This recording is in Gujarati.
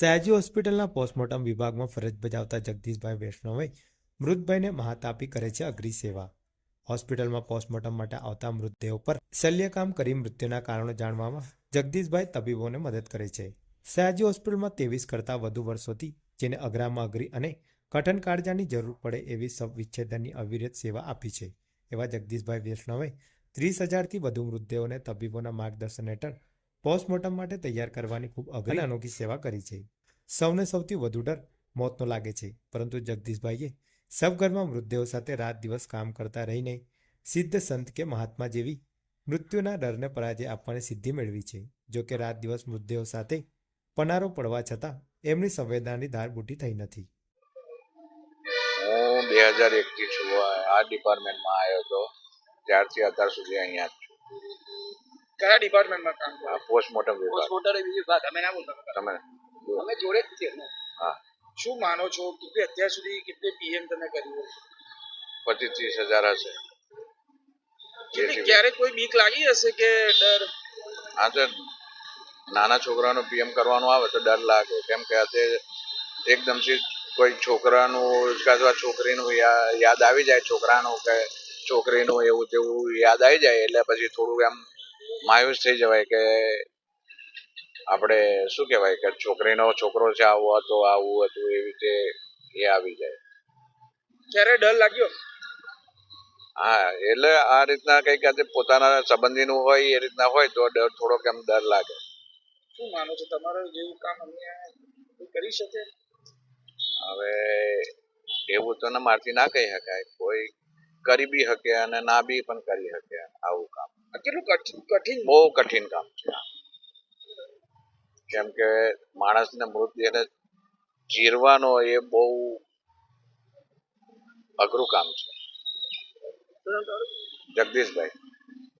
સયાજી હોસ્પિટલના પોસ્ટમોર્ટમ વિભાગમાં ફરજ બજાવતા જગદીશભાઈ વૈષ્ણવે મૃતભાઈને મહાતાપી કરે છે અઘરી સેવા. હોસ્પિટલમાં પોસ્ટમોર્ટમ માટે આવતા મૃતદેહો પર શલ્યકામ કરી મૃત્યુના કારણો જાણવામાં જગદીશભાઈ તબીબોને મદદ કરે છે. સયાજી હોસ્પિટલમાં ત્રેવીસ કરતાં વધુ વર્ષોથી જેને અઘરામાં અઘરી અને કઠન કાળજાની જરૂર પડે એવી વિચ્છેદનની અવિરત સેવા આપી છે. એવા જગદીશભાઈ વૈષ્ણવે ત્રીસ હજારથી વધુ મૃતદેહોને તબીબોના માર્ગદર્શન હેઠળ પોસ્ટમોર્ટમ માટે તૈયાર કરવાની ખૂબ અઘરી અનોખી સેવા કરી છે. સૌને સૌથી વધુ ડર મોતનો લાગે છે. પરંતુ જગદીશભાઈએ સબઘરમાં મૃતદેહો સાથે રાત દિવસ કામ કરતા રહીને સિદ્ધ સંત કે મહાત્મા જેવી મૃત્યુના ડરને પરાજય આપવાની સિદ્ધિ મેળવી છે. જો કે રાત દિવસ મૃતદેહો સાથે પનારો પડવા છતાં એમની સંવેદનાની ધાર બૂટી થઈ નથી. હું બે હજાર એકથી છું. આ- ડિપાર્ટમેન્ટમાં આવ્યો હતો. ત્યારથી અત્યાર સુધી અહીંયા કયા ડિપાર્ટમેન્ટમાં કામ કરો? પોસ્ટમોર્ટમ વિભાગ. પોસ્ટમોર્ટમ વિભાગ અમે ના બોલતા તમે અમે જોડે જ છીએ. હા. શું માનો છો કે અત્યાર સુધી કેટલી પીએમ તમે કર્યું પચીસ ત્રીસ હજાર હશે. ક્યારેક કોઈ બીક લાગી હશે કે ડર? હા તો નાના છોકરાનો પીએમ કરવાનું આવે તો ડર લાગે. કેમ કે અત્યારે એકદમથી કોઈ છોકરાનું અથવા છોકરીનું યાદ આવી જાય છોકરાનું કે છોકરીનું એવું તેવું યાદ આવી જાય એટલે પછી થોડું એમ માયુસ થઈ જવાય કે આપણે શું કહેવાય કે છોકરીનો છોકરો છે આવો હતો આવું હતું એવી રીતે એ આવી જાય. ક્યારે ડર લાગ્યો? હા એટલે આ રીતના કંઈક આજે પોતાના સંબંધીનું હોય એ રીતના હોય તો ડર થોડોક એમ ડર લાગે. શું માનો છો? તમારું જેવું કામ અમને કરી શકે? હવે એવું તો ને મારથી ના કહી શકાય. કોઈ કરી બી શકે અને ના બી પણ કરી શકે આવું કામ. કેટલું કઠિન બહુ કઠિન કામ છે. કેમ કે માણસને મૃતદેહને ચીરવાનો એ બહુ અઘરું કામ છે. જગદીશભાઈ